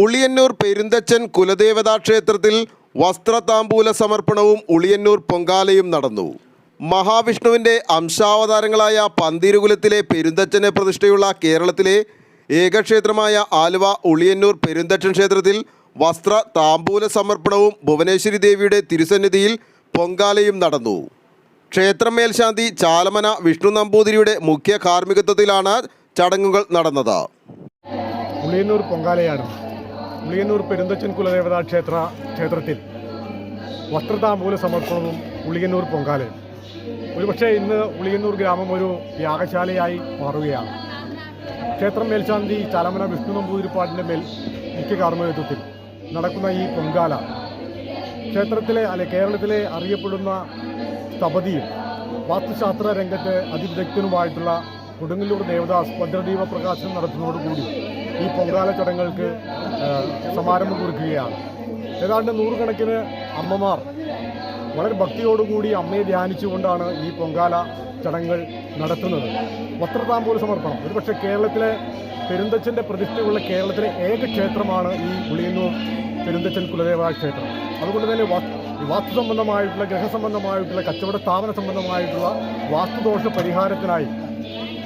ഉളിയന്നൂർ പെരുന്തച്ചൻ കുലദേവതാ ക്ഷേത്രത്തിൽ വസ്ത്രതാമ്പൂല സമർപ്പണവും ഉളിയന്നൂർ പൊങ്കാലയും നടന്നു. മഹാവിഷ്ണുവിന്റെ അംശാവതാരങ്ങളായ പന്തിരുകുലത്തിലെ പെരുന്തച്ചനെ പ്രതിഷ്ഠയുള്ള കേരളത്തിലെ ഏകക്ഷേത്രമായ ആലുവ ഉളിയന്നൂർ പെരുന്തച്ചൻ ക്ഷേത്രത്തിൽ വസ്ത്ര താമ്പൂല സമർപ്പണവും ഭുവനേശ്വരി ദേവിയുടെ തിരുസന്നിധിയിൽ പൊങ്കാലയും നടന്നു. ക്ഷേത്രം മേൽശാന്തി ചാലമന വിഷ്ണു നമ്പൂതിരിയുടെ മുഖ്യ കാർമ്മികത്വത്തിലാണ് ചടങ്ങുകൾ നടന്നത്. ഉളിയന്നൂർ പൊങ്കാലയാണ് ഉളിയന്നൂർ പെരുന്തച്ചൻ കുലദേവതാ ക്ഷേത്ര ക്ഷേത്രത്തിൽ വസ്ത്രതാമ്പൂല സമർപ്പണവും ഉളിയന്നൂർ പൊങ്കാലയും. ഒരുപക്ഷെ ഇന്ന് ഉളിയന്നൂർ ഗ്രാമം ഒരു യാഗശാലയായി മാറുകയാണ്. ക്ഷേത്രം മേൽശാന്തി ചാലമന വിഷ്ണു നമ്പൂതിരിപ്പാടിന്റെ മേൽ മുഖ്യ കാർമ്മികത്വത്തിൽ നടക്കുന്ന ഈ പൊങ്കാല ക്ഷേത്രത്തിലെ അല്ലെ കേരളത്തിലെ അറിയപ്പെടുന്ന സ്തപതിയും വാസ്തുശാസ്ത്ര രംഗത്ത് അതിവിദഗ്ധനുമായിട്ടുള്ള കൊടുങ്ങല്ലൂർ ദേവദാസ് ഭദ്രദീപ പ്രകാശനം നടത്തുന്നതോടുകൂടി ഈ പൊങ്കാല ചടങ്ങുകൾക്ക് സമാരംഭം കുറിക്കുകയാണ്. ഏതാണ്ട് നൂറുകണക്കിന് അമ്മമാർ വളരെ ഭക്തിയോടുകൂടി അമ്മയെ ധ്യാനിച്ചുകൊണ്ടാണ് ഈ പൊങ്കാല ചടങ്ങുകൾ നടത്തുന്നത്. വസ്ത്രതാമ്പൂല സമർപ്പണം. ഒരുപക്ഷെ കേരളത്തിലെ പെരുന്തച്ചന്റെ പ്രതിഷ്ഠയുള്ള കേരളത്തിലെ ഏക ക്ഷേത്രമാണ് ഈ ഉളിയന്നൂർ പെരുന്തച്ചൻ കുലദേവ ക്ഷേത്രം. അതുകൊണ്ട് തന്നെ വാസ്തു സംബന്ധമായിട്ടുള്ള ഗ്രഹസംബന്ധമായിട്ടുള്ള കച്ചവട സ്ഥാപന സംബന്ധമായിട്ടുള്ള വാസ്തുദോഷ പരിഹാരത്തിനായി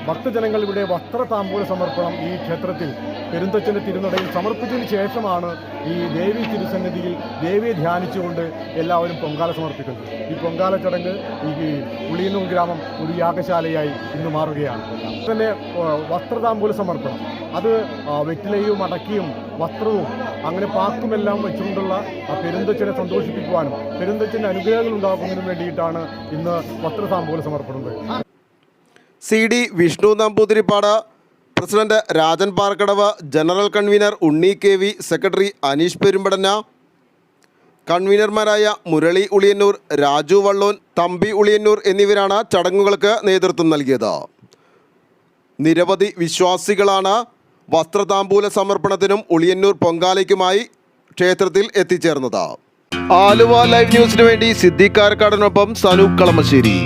ഭക്തജനങ്ങൾ ഇവിടെ വസ്ത്ര താമ്പൂല സമർപ്പണം ഈ ക്ഷേത്രത്തിൽ. പെരുന്തച്ചന്റെ തിരുനടയിൽ സമർപ്പിച്ചതിന് ശേഷമാണ് ഈ ദേവി തിരുസന്നിധിയിൽ ദേവിയെ ധ്യാനിച്ചുകൊണ്ട് എല്ലാവരും പൊങ്കാല സമർപ്പിക്കുന്നത്. ഈ പൊങ്കാല ചടങ്ങ് ഈ ഉളിയന്നൂർ ഗ്രാമം ഒരു യാഗശാലയായി ഇന്ന് മാറുകയാണ്. തന്നെ വസ്ത്രതാമ്പൂല സമർപ്പണം. അത് വെറ്റിലയും അടക്കിയും വസ്ത്രവും അങ്ങനെ പാക്കുമെല്ലാം വെച്ചുകൊണ്ടുള്ള ആ പെരുന്തച്ചനെ സന്തോഷിപ്പിക്കുവാനും പെരുന്തച്ചന്റെ അനുഗ്രഹങ്ങൾ ഉണ്ടാക്കുന്നതിനും വേണ്ടിയിട്ടാണ് ഇന്ന് വസ്ത്രതാമ്പൂല സമർപ്പണത് C D Vishnu Namboothiripad president Rajan Parkadavu general convener Unni K V secretary Aneesh Perumpadanna കൺവീനർമാരായ Murali Uliyannoor Raju Vallon Thampi Uliyannoor എന്നിവരാണ് ചടങ്ങുകൾക്ക് നേതൃത്വം നൽകിയത്. നിരവധി വിശ്വാസികളാണ് വസ്ത്രതാമ്പൂല സമർപ്പണത്തിനും ഉളിയന്നൂർ പൊങ്കാലയ്ക്കുമായി ക്ഷേത്രത്തിൽ എത്തിച്ചേർന്നത്. ആലുവ ലൈവ് ന്യൂസിനു വേണ്ടി സിദ്ദിഖാർക്കാടിനൊപ്പം സനു കളമശ്ശേരി.